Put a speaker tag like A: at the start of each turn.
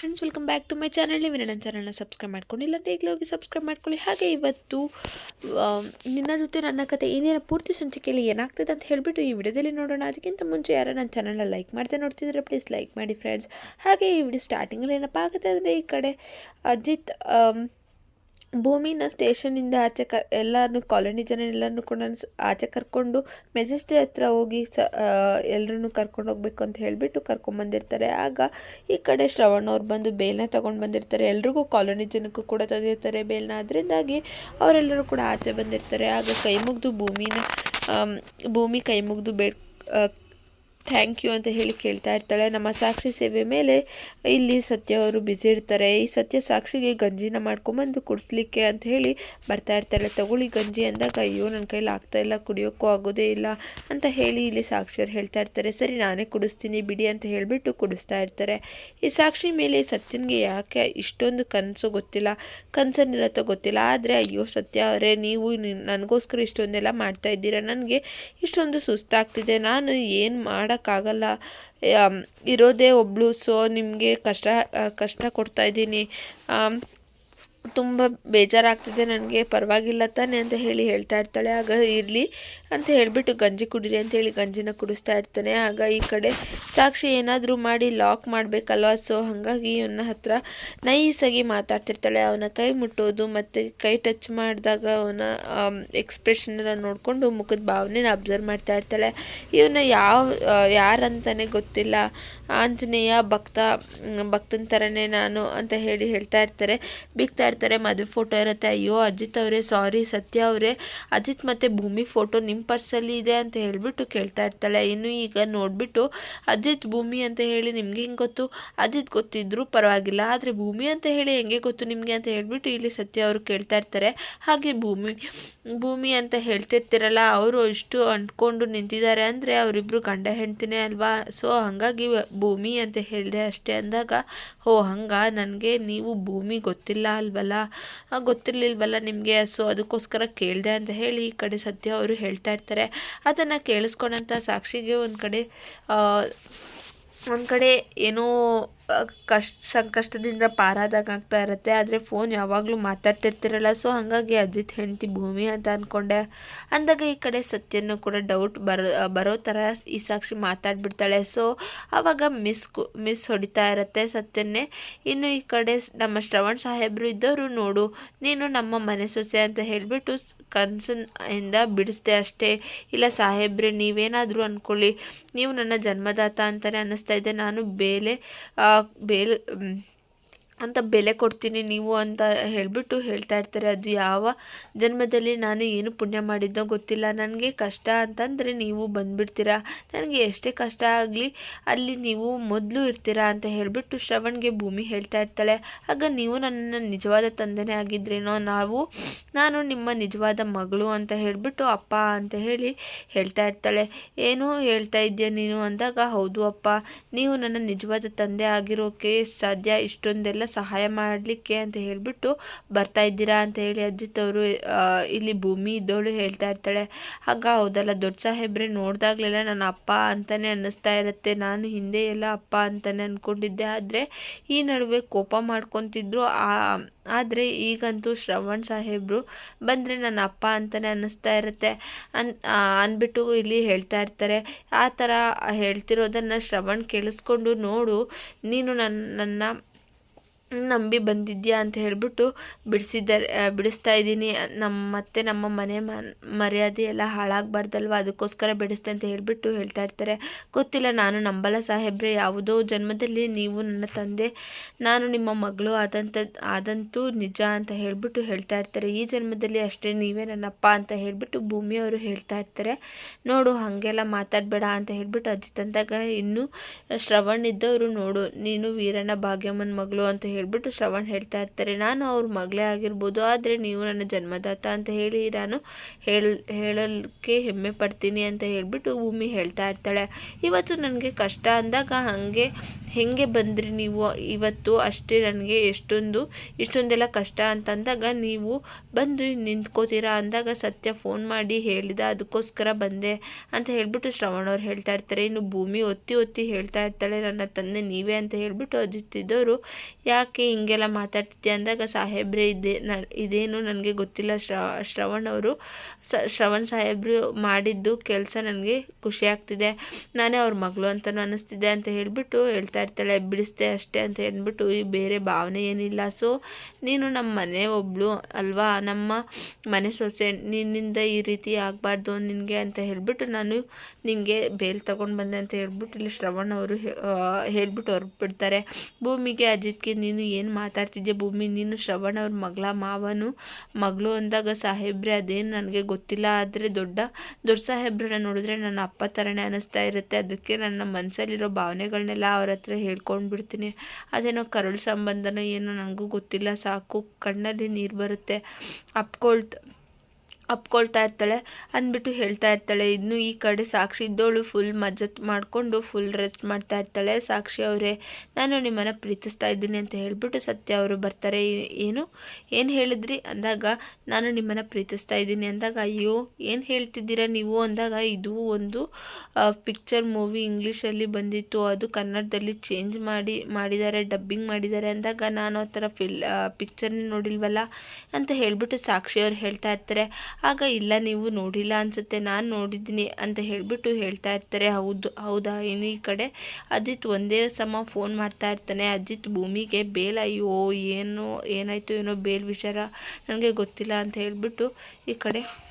A: Friends welcome back to my channel ನೀವು ನನ್ನ ಚಾನಲ್ನ ಸಬ್ಸ್ಕ್ರೈಬ್ ಮಾಡ್ಕೊಂಡಿಲ್ಲ ಈಗಲೇ ಹೋಗಿ ಸಬ್ಸ್ಕ್ರೈಬ್ ಮಾಡ್ಕೊಳ್ಳಿ. ಹಾಗೆ ಇವತ್ತು ನಿನ್ನ ಜೊತೆ ನನ್ನ ಕತೆ ಏನೇನು ಪೂರ್ತಿ ಸಂಚಿಕೆಯಲ್ಲಿ ಏನಾಗ್ತದೆ ಅಂತ ಹೇಳಿಬಿಟ್ಟು ಈ ವಿಡಿಯೋದಲ್ಲಿ ನೋಡೋಣ. ಅದಕ್ಕಿಂತ ಮುಂಚೆ ಯಾರು ನನ್ನ ಚಾನಲ್ನ ಲೈಕ್ ಮಾಡ್ತಾ ನೋಡ್ತಿದ್ರೆ ಪ್ಲೀಸ್ ಲೈಕ್ ಮಾಡಿ ಫ್ರೆಂಡ್ಸ್ ಹಾಗೆ ಈ ವಿಡಿಯೋ ಸ್ಟಾರ್ಟಿಂಗಲ್ಲಿ ಏನಪ್ಪ ಆಗುತ್ತೆ ಅಂದರೆ ಈ ಕಡೆ ಅಜಿತ್ ಭೂಮಿನ ಸ್ಟೇಷನಿಂದ ಆಚೆ ಕ ಎಲ್ಲರನ್ನು ಕಾಲೋನಿ ಜನ ಎಲ್ಲರನ್ನು ಕೂಡ ಆಚೆ ಕರ್ಕೊಂಡು ಮೆಜೆಸ್ಟ್ರಿ ಹತ್ರ ಹೋಗಿ ಸ ಎಲ್ಲರನ್ನು ಕರ್ಕೊಂಡು ಹೋಗ್ಬೇಕು ಅಂತ ಹೇಳಿಬಿಟ್ಟು ಕರ್ಕೊಂಬಂದಿರ್ತಾರೆ ಆಗ ಈ ಕಡೆ ಶ್ರವಣ್ ಅವ್ರು ಬಂದು ಬೇಲ್ನ ತಗೊಂಡು ಬಂದಿರ್ತಾರೆ. ಎಲ್ರಿಗೂ ಕಾಲೋನಿ ಜನಕ್ಕೂ ಕೂಡ ತಂದಿರ್ತಾರೆ ಬೇಲ್ನ. ಅದರಿಂದಾಗಿ ಅವರೆಲ್ಲರೂ ಕೂಡ ಆಚೆ ಬಂದಿರ್ತಾರೆ. ಆಗ ಕೈ ಮುಗಿದು ಭೂಮಿನ ಭೂಮಿ ಕೈ ಮುಗಿದು ಬೇಡ್ ಥ್ಯಾಂಕ್ ಯು ಅಂತ ಹೇಳಿ ಕೇಳ್ತಾ ಇರ್ತಾಳೆ. ನಮ್ಮ ಸಾಕ್ಷಿ ಸೇವೆ ಮೇಲೆ ಇಲ್ಲಿ ಸತ್ಯ ಅವರು ಬ್ಯುಸಿ ಇರ್ತಾರೆ. ಈ ಸತ್ಯ ಸಾಕ್ಷಿಗೆ ಗಂಜಿನ ಮಾಡ್ಕೊಂಬಂದು ಕುಡಿಸ್ಲಿಕ್ಕೆ ಅಂತ ಹೇಳಿ ಬರ್ತಾ ಇರ್ತಾಳೆ. ತಗೊಳ್ಳಿ ಗಂಜಿ ಅಂದಾಗ, ಅಯ್ಯೋ ನನ್ನ ಕೈಲಿ ಆಗ್ತಾ ಇಲ್ಲ, ಕುಡಿಯೋಕ್ಕೂ ಆಗೋದೇ ಇಲ್ಲ ಅಂತ ಹೇಳಿ ಇಲ್ಲಿ ಸಾಕ್ಷಿಯವ್ರು ಹೇಳ್ತಾ ಇರ್ತಾರೆ. ಸರಿ, ನಾನೇ ಕುಡಿಸ್ತೀನಿ, ಬಿಡಿ ಅಂತ ಹೇಳಿಬಿಟ್ಟು ಕುಡಿಸ್ತಾ ಇರ್ತಾರೆ. ಈ ಸಾಕ್ಷಿ ಮೇಲೆ ಸತ್ಯನಿಗೆ ಯಾಕೆ ಇಷ್ಟೊಂದು ಕನಸು ಗೊತ್ತಿಲ್ಲ? ಕನಸನ್ನಿರತ್ತೋ ಗೊತ್ತಿಲ್ಲ. ಆದರೆ, ಅಯ್ಯೋ, ಸತ್ಯ ಅವರೇ, ನೀವು ನನಗೋಸ್ಕರ ಇಷ್ಟೊಂದೆಲ್ಲ ಮಾಡ್ತಾ ಇದ್ದೀರಾ? ನನಗೆ ಇಷ್ಟೊಂದು ಸುಸ್ತಾಗ್ತಿದೆ. ನಾನು ಏನು ಮಾಡೋಕ್ಕಾಗಲ್ಲ. ಇರೋದೇ ಒಬ್ಬಳು ಸೊ ನಿಮಗೆ ಕಷ್ಟ ಕಷ್ಟ ಕೊಡ್ತಾ ಇದ್ದೀನಿ. ತುಂಬ ಬೇಜಾರಾಗ್ತಿದೆ, ನನಗೆ ಪರವಾಗಿಲ್ಲ ತಾನೆ ಅಂತ ಹೇಳಿ ಹೇಳ್ತಾ ಇರ್ತಾಳೆ. ಆಗ ಇರಲಿ ಅಂತ ಹೇಳಿಬಿಟ್ಟು ಗಂಜಿ ಕುಡಿರಿ ಅಂತ ಹೇಳಿ ಗಂಜಿನ ಕುಡಿಸ್ತಾ ಇರ್ತಾನೆ. ಆಗ ಈ ಕಡೆ ಸಾಕ್ಷಿ ಏನಾದರೂ ಮಾಡಿ ಲಾಕ್ ಮಾಡಬೇಕಲ್ವ? ಸೊ ಹಾಗಾಗಿ ಅವನ ಹತ್ರ ನೈಸಾಗಿ ಮಾತಾಡ್ತಿರ್ತಾಳೆ. ಅವನ ಕೈ ಮುಟ್ಟೋದು ಮತ್ತು ಕೈ ಟಚ್ ಮಾಡಿದಾಗ ಅವನ ಎಕ್ಸ್ಪ್ರೆಷನ್ನ ನೋಡಿಕೊಂಡು ಮುಖದ ಭಾವನೆನ ಅಬ್ಸರ್ವ್ ಮಾಡ್ತಾ ಇರ್ತಾಳೆ. ಇವನ ಯಾವ ಯಾರಂತಾನೆ ಗೊತ್ತಿಲ್ಲ. ಆಂಜನೇಯ ಭಕ್ತ, ಭಕ್ತನ ಥರನೇ ನಾನು ಅಂತ ಹೇಳಿ ಹೇಳ್ತಾ ಇರ್ತಾರೆ. ಬಿಗ್ತಾ ಮದುವೆ ಫೋಟೋ ಇರುತ್ತೆ. ಅಯ್ಯೋ, ಅಜಿತ್ ಅವರೇ ಸಾರಿ ಸತ್ಯ ಅವರೇ. ಅಜಿತ್ ಮತ್ತು ಭೂಮಿ ಫೋಟೋ ನಿಮ್ಮ ಪರ್ಸಲ್ಲಿ ಇದೆ ಅಂತ ಹೇಳಿಬಿಟ್ಟು ಕೇಳ್ತಾ ಇರ್ತಾಳೆ. ಇನ್ನು ಈಗ ನೋಡಿಬಿಟ್ಟು ಅಜಿತ್ ಭೂಮಿ ಅಂತ ಹೇಳಿ ನಿಮ್ಗೆ ಹೆಂಗೆ ಗೊತ್ತು? ಅಜಿತ್ ಗೊತ್ತಿದ್ರು ಪರವಾಗಿಲ್ಲ. ಆದರೆ ಭೂಮಿ ಅಂತ ಹೇಳಿ ಹೆಂಗೆ ಗೊತ್ತು ನಿಮಗೆ ಅಂತ ಹೇಳಿಬಿಟ್ಟು ಇಲ್ಲಿ ಸತ್ಯ ಅವರು ಕೇಳ್ತಾ ಇರ್ತಾರೆ. ಹಾಗೆ ಭೂಮಿ ಭೂಮಿ ಅಂತ ಹೇಳ್ತಿರ್ತಿರಲ್ಲ, ಅವರು ಇಷ್ಟು ಅಂಟ್ಕೊಂಡು ನಿಂತಿದ್ದಾರೆ ಅಂದರೆ ಅವರಿಬ್ಬರು ಗಂಡ ಹೆಂಡ್ತಿನೇ ಅಲ್ವಾ? ಸೊ ಹಾಗಾಗಿ ಭೂಮಿ ಅಂತ ಹೇಳಿದೆ ಅಷ್ಟೇ ಅಂದಾಗ ಓ ಹಂಗ? ನನಗೆ ನೀವು ಭೂಮಿ ಗೊತ್ತಿಲ್ಲ ಅಲ್ವಲ್ಲ? ಆ, ಗೊತ್ತಿರಲಿಲ್ವಲ್ಲ ನಿಮಗೆ? ಸೊ ಅದಕ್ಕೋಸ್ಕರ ಕೇಳಿದೆ ಅಂತ ಹೇಳಿ ಈ ಕಡೆ ಸದ್ಯ ಅವರು ಹೇಳ್ತಾ ಇರ್ತಾರೆ. ಅದನ್ನು ಕೇಳಿಸ್ಕೊಂಡಂಥ ಸಾಕ್ಷಿಗೆ ಒಂದು ಕಡೆ ಒಂದು ಕಡೆ ಏನೋ ಕಷ್ಟ ಸಂಕಷ್ಟದಿಂದ ಪಾರಾದಾಗ ಆಗ್ತಾ ಇರುತ್ತೆ. ಆದರೆ ಫೋನ್ ಯಾವಾಗಲೂ ಮಾತಾಡ್ತಿರ್ತಿರಲ್ಲ. ಸೊ ಹಾಗಾಗಿ ಅಜಿತ್ ಹೆಂಡತಿ ಭೂಮಿ ಅಂತ ಅಂದ್ಕೊಂಡೆ ಅಂದಾಗ ಈ ಕಡೆ ಸತ್ಯನೂ ಕೂಡ ಡೌಟ್ ಬರೋ ಬರೋ ಥರ ಈ ಸಾಕ್ಷಿ ಮಾತಾಡ್ಬಿಡ್ತಾಳೆ. ಸೊ ಆವಾಗ ಮಿಸ್ ಮಿಸ್ ಹೊಡಿತಾ ಇರುತ್ತೆ ಸತ್ಯನ್ನೇ. ಇನ್ನು ಈ ಕಡೆ ನಮ್ಮ ಶ್ರವಣ್ ಸಾಹೇಬರು ಇದ್ದವರು ನೋಡು, ನೀನು ನಮ್ಮ ಮನೆ ಸೊಸೆ ಅಂತ ಹೇಳಿಬಿಟ್ಟು ಇಂದ ಬಿಡಿಸ್ದೆ ಅಷ್ಟೇ. ಇಲ್ಲ ಸಾಹೇಬ್ರೆ, ನೀವೇನಾದರೂ ಅಂದ್ಕೊಳ್ಳಿ ನೀವು ನನ್ನ ಜನ್ಮದಾತ ಅಂತಲೇ ಅನ್ನಿಸ್ತಾ ಇದೆ. ನಾನು ಬೇಲೆ ಆ, ಬೇಲೆ ಮ್, ಅಂತ ಬೆಲೆ ಕೊಡ್ತೀನಿ ನೀವು ಅಂತ ಹೇಳಿಬಿಟ್ಟು ಹೇಳ್ತಾ ಇರ್ತಾರೆ. ಅದು ಯಾವ ಜನ್ಮದಲ್ಲಿ ನಾನು ಏನು ಪುಣ್ಯ ಮಾಡಿದ್ದೋ ಗೊತ್ತಿಲ್ಲ. ನನಗೆ ಕಷ್ಟ ಅಂತಂದರೆ ನೀವು ಬಂದ್ಬಿಡ್ತೀರಾ? ನನಗೆ ಎಷ್ಟೇ ಕಷ್ಟ ಆಗಲಿ ಅಲ್ಲಿ ನೀವು ಮೊದಲು ಇರ್ತೀರಾ ಅಂತ ಹೇಳಿಬಿಟ್ಟು ಶ್ರವಣ್ಗೆ ಭೂಮಿ ಹೇಳ್ತಾ ಇರ್ತಾಳೆ. ಆಗ ನೀವು ನನ್ನ ನಿಜವಾದ ತಂದೆನೇ ಆಗಿದ್ರೇನೋ ನಾವು, ನಾನು ನಿಮ್ಮ ನಿಜವಾದ ಮಗಳು ಅಂತ ಹೇಳಿಬಿಟ್ಟು ಅಪ್ಪ ಅಂತ ಹೇಳಿ ಹೇಳ್ತಾ ಇರ್ತಾಳೆ. ಏನು ಹೇಳ್ತಾ ಇದ್ದೀಯ ನೀನು ಅಂದಾಗ, ಹೌದು ಅಪ್ಪ, ನೀವು ನನ್ನ ನಿಜವಾದ ತಂದೆ ಆಗಿರೋಕೆ ಸಾಧ್ಯ? ಇಷ್ಟೊಂದೆಲ್ಲ ಸಹಾಯ ಮಾಡಲಿಕ್ಕೆ ಅಂತ ಹೇಳಿಬಿಟ್ಟು ಬರ್ತಾ ಇದ್ದೀರಾ ಅಂತ ಹೇಳಿ ಅಜಿತ್ ಅವರು ಇಲ್ಲಿ ಭೂಮಿ ಇದ್ದವಳು ಹೇಳ್ತಾ ಇರ್ತಾಳೆ. ಆಗ ಹೌದಲ್ಲ, ದೊಡ್ಡ ಸಾಹೇಬ್ರೆ ನೋಡಿದಾಗಲೆಲ್ಲ ನನ್ನ ಅಪ್ಪ ಅಂತಾನೆ ಅನ್ನಿಸ್ತಾ ಇರುತ್ತೆ. ನಾನು ಹಿಂದೆ ಎಲ್ಲ ಅಪ್ಪ ಅಂತಾನೆ ಅಂದ್ಕೊಂಡಿದ್ದೆ ಆದರೆ ಈ ನಡುವೆ ಕೋಪ ಮಾಡ್ಕೊತಿದ್ರು. ಆ, ಆದರೆ ಈಗಂತೂ ಶ್ರವಣ್ ಸಾಹೇಬ್ರು ಬಂದರೆ ನನ್ನ ಅಪ್ಪ ಅಂತಲೇ ಅನ್ನಿಸ್ತಾ ಇರುತ್ತೆ. ಅನ್ ಅಂದ್ಬಿಟ್ಟು ಇಲ್ಲಿ ಹೇಳ್ತಾ ಇರ್ತಾರೆ. ಆ ಥರ ಹೇಳ್ತಿರೋದನ್ನು ಶ್ರವಣ್ ಕೇಳಿಸ್ಕೊಂಡು, ನೋಡು, ನೀನು ನನ್ನ ನನ್ನ ನಂಬಿ ಬಂದಿದ್ಯಾ ಅಂತ ಹೇಳಿಬಿಟ್ಟು ಬಿಡಿಸಿದ್ದಾರೆ ಬಿಡಿಸ್ತಾ ಇದ್ದೀನಿ. ನಮ್ಮ ಮತ್ತೆ ನಮ್ಮ ಮನೆ ಮರ್ಯಾದೆ ಎಲ್ಲ ಹಾಳಾಗಬಾರ್ದಲ್ವ? ಅದಕ್ಕೋಸ್ಕರ ಬಿಡಿಸ್ತೆ ಅಂತ ಹೇಳಿಬಿಟ್ಟು ಹೇಳ್ತಾ ಇರ್ತಾರೆ. ಗೊತ್ತಿಲ್ಲ, ನಾನು ನಂಬಲ್ಲ ಸಾಹೇಬ್ರೆ. ಯಾವುದೋ ಜನ್ಮದಲ್ಲಿ ನೀವು ನನ್ನ ತಂದೆ, ನಾನು ನಿಮ್ಮ ಮಗಳು ಆದಂಥ ಆದಂತೂ ನಿಜ ಅಂತ ಹೇಳಿಬಿಟ್ಟು ಹೇಳ್ತಾ ಇರ್ತಾರೆ. ಈ ಜನ್ಮದಲ್ಲಿ ಅಷ್ಟೇ ನೀವೇ ನನ್ನಪ್ಪ ಅಂತ ಹೇಳಿಬಿಟ್ಟು ಭೂಮಿಯವರು ಹೇಳ್ತಾ ಇರ್ತಾರೆ. ನೋಡು, ಹಾಗೆಲ್ಲ ಮಾತಾಡಬೇಡ ಅಂತ ಹೇಳಿಬಿಟ್ಟು ಅಜ್ಜಿ ತಂದಾಗ, ಇನ್ನೂ ಶ್ರವಣ್ ಇದ್ದವರು ನೋಡು, ನೀನು ವೀರಣ್ಣ ಭಾಗ್ಯಮ್ಮನ ಮಗಳು ಅಂತ ಹೇಳಿಬಿಟ್ಟು ಶ್ರವಣ್ ಹೇಳ್ತಾ ಇರ್ತಾರೆ. ನಾನು ಅವ್ರ ಮಗಳೇ ಆಗಿರ್ಬೋದು, ಆದರೆ ನೀವು ನನ್ನ ಜನ್ಮದಾತ ಅಂತ ಹೇಳಿ ನಾನು ಹೇಳ ಹೇಳೋಕ್ಕೆ ಹೆಮ್ಮೆ ಪಡ್ತೀನಿ ಅಂತ ಹೇಳಿಬಿಟ್ಟು ಭೂಮಿ ಹೇಳ್ತಾ ಇರ್ತಾಳೆ. ಇವತ್ತು ನನಗೆ ಕಷ್ಟ ಅಂದಾಗ ಹಾಗೆ, ಹೆಂಗೆ ಬಂದ್ರಿ ನೀವು ಇವತ್ತು? ಅಷ್ಟೇ ನನಗೆ ಎಷ್ಟೊಂದು, ಇಷ್ಟೊಂದೆಲ್ಲ ಕಷ್ಟ ಅಂತಂದಾಗ ನೀವು ಬಂದು ನಿಂತ್ಕೋತೀರಾ ಅಂದಾಗ ಸತ್ಯ ಫೋನ್ ಮಾಡಿ ಹೇಳಿದ ಅದಕ್ಕೋಸ್ಕರ ಬಂದೆ ಅಂತ ಹೇಳ್ಬಿಟ್ಟು ಶ್ರವಣ್ ಅವ್ರು ಹೇಳ್ತಾ ಇರ್ತಾರೆ. ಇನ್ನು ಭೂಮಿ ಒತ್ತಿ ಒತ್ತಿ ಹೇಳ್ತಾ ಇರ್ತಾಳೆ. ನನ್ನ ತಂದೆ ನೀವೇ ಅಂತ ಹೇಳ್ಬಿಟ್ಟು ಅಜಿತ್ತಿದ್ದವರು. ಯಾಕೆ ಹಿಂಗೆಲ್ಲ ಮಾತಾಡ್ತಿದ್ದೆ ಅಂದಾಗ ಸಾಹೇಬ್ರೆ ಇದೆ ನ, ಇದೇನು ನನಗೆ ಗೊತ್ತಿಲ್ಲ. ಶ್ರವಣ್ ಅವರು ಸ, ಶ್ರವಣ್ ಸಾಹೇಬ್ರು ಮಾಡಿದ್ದು ಕೆಲಸ ನನಗೆ ಖುಷಿ ಆಗ್ತಿದೆ. ನಾನೇ ಅವ್ರ ಮಗಳು ಅಂತಲೂ ಅನ್ನಿಸ್ತಿದ್ದೆ ಅಂತ ಹೇಳಿಬಿಟ್ಟು ಹೇಳ್ತಾ ಇರ್ತಾಳೆ. ಬಿಡಿಸ್ದೆ ಅಷ್ಟೇ ಅಂತ ಹೇಳ್ಬಿಟ್ಟು ಈ ಬೇರೆ ಭಾವನೆ ಏನಿಲ್ಲ. ಸೊ ನೀನು ನಮ್ಮ ಮನೆ ಒಬ್ಳು ಅಲ್ವಾ? ನಮ್ಮ ಮನೆ ಸೊಸೆ, ನಿನ್ನಿಂದ ಈ ರೀತಿ ಆಗಬಾರ್ದು ನಿನಗೆ ಅಂತ ಹೇಳಿಬಿಟ್ಟು ನಾನು ನಿನಗೆ ಬೇಲ್ ತಗೊಂಡು ಬಂದೆ ಅಂತ ಹೇಳ್ಬಿಟ್ಟು ಇಲ್ಲಿ ಶ್ರವಣ್ ಅವರು ಹೇಳ್ಬಿಟ್ಟು ಹೊರಬಿಡ್ತಾರೆ. ಭೂಮಿಗೆ ಅಜಿತ್ಗೆ ನೀನು ಏನು ಮಾತಾಡ್ತಿದ್ದೆ ಭೂಮಿ, ನೀನು ಶ್ರವಣ ಅವ್ರ ಮಗಳ, ಮಾವನು ಮಗಳು ಅಂದಾಗ ಸಾಹೇಬ್ರೆ, ಅದೇನು ನನಗೆ ಗೊತ್ತಿಲ್ಲ. ಆದರೆ ದೊಡ್ಡ ದೊಡ್ಡ ಸಾಹೇಬ್ರನ್ನ ನೋಡಿದ್ರೆ ನನ್ನ ಅಪ್ಪ ಥರನೇ ಅನ್ನಿಸ್ತಾ ಇರುತ್ತೆ. ಅದಕ್ಕೆ ನನ್ನ ಮನಸ್ಸಲ್ಲಿರೋ ಭಾವನೆಗಳನ್ನೆಲ್ಲ ಅವ್ರ ಹತ್ರ ಹೇಳ್ಕೊಂಡ್ಬಿಡ್ತೀನಿ. ಅದೇನೋ ಕರುಳು ಸಂಬಂಧನೋ ಏನೋ ನನಗೂ ಗೊತ್ತಿಲ್ಲ. ಸಾಕು, ಕಣ್ಣಲ್ಲಿ ನೀರು ಬರುತ್ತೆ. ಅಪ್ಕೊಳ್ತ ಅಪ್ಕೊಳ್ತಾ ಇರ್ತಾಳೆ ಅಂದ್ಬಿಟ್ಟು ಹೇಳ್ತಾ ಇರ್ತಾಳೆ, ಇನ್ನು ಈ ಕಡೆ ಸಾಕ್ಷಿ ಇದ್ದೋಳು ಫುಲ್ ಮಜತ್ ಮಾಡಿಕೊಂಡು ಫುಲ್ ರೆಸ್ಟ್ ಮಾಡ್ತಾ ಇರ್ತಾಳೆ, ಸಾಕ್ಷಿ ಅವರೇ, ನಾನು ನಿಮ್ಮನ್ನು ಪ್ರೀತಿಸ್ತಾ ಇದ್ದೀನಿ ಅಂತ ಹೇಳಿಬಿಟ್ಟು ಸತ್ಯ ಅವರು ಬರ್ತಾರೆ ಏನು ಏನು ಹೇಳಿದ್ರಿ? ಅಂದಾಗ, ನಾನು ನಿಮ್ಮನ್ನು ಪ್ರೀತಿಸ್ತಾ ಇದ್ದೀನಿ. ಅಂದಾಗ, ಅಯ್ಯೋ, ಏನು ಹೇಳ್ತಿದ್ದೀರಾ ನೀವು? ಅಂದಾಗ, ಇದು ಒಂದು ಪಿಕ್ಚರ್ ಮೂವಿ ಇಂಗ್ಲೀಷಲ್ಲಿ ಬಂದಿತ್ತು, ಅದು ಕನ್ನಡದಲ್ಲಿ ಚೇಂಜ್ ಮಾಡಿ, ಮಾಡಿದ್ದಾರೆ ಡಬ್ಬಿಂಗ್ ಮಾಡಿದ್ದಾರೆ. ಅಂದಾಗ, ನಾನು ಆ ಥರ ಫಿಲ್ ಪಿಕ್ಚರ್ನೇ ನೋಡಿಲ್ವಲ್ಲ? ಅಂತ ಹೇಳಿಬಿಟ್ಟು ಸಾಕ್ಷಿ ಅವ್ರು ಹೇಳ್ತಾ ಇರ್ತಾರೆ. ಆಗ, ಇಲ್ಲ, ನೀವು ನೋಡಿಲ್ಲ ಅನಿಸುತ್ತೆ, ನಾನು ನೋಡಿದ್ದೀನಿ ಅಂತ ಹೇಳಿಬಿಟ್ಟು ಹೇಳ್ತಾ ಇರ್ತಾರೆ. ಹೌದು, ಹೌದಾ? ಇನ್ನು ಈ ಕಡೆ ಅಜಿತ್ ಒಂದೇ ಸಮ ಫೋನ್ ಮಾಡ್ತಾ ಇರ್ತಾನೆ. ಅಜಿತ್ ಭೂಮಿಗೆ, ಬೇಲ್, ಅಯ್ಯೋ, ಏನೋ, ಏನಾಯಿತು, ಏನೋ ಬೇಲ್ ವಿಚಾರ? ನನಗೆ ಗೊತ್ತಿಲ್ಲ ಅಂತ ಹೇಳಿಬಿಟ್ಟು ಈ ಕಡೆ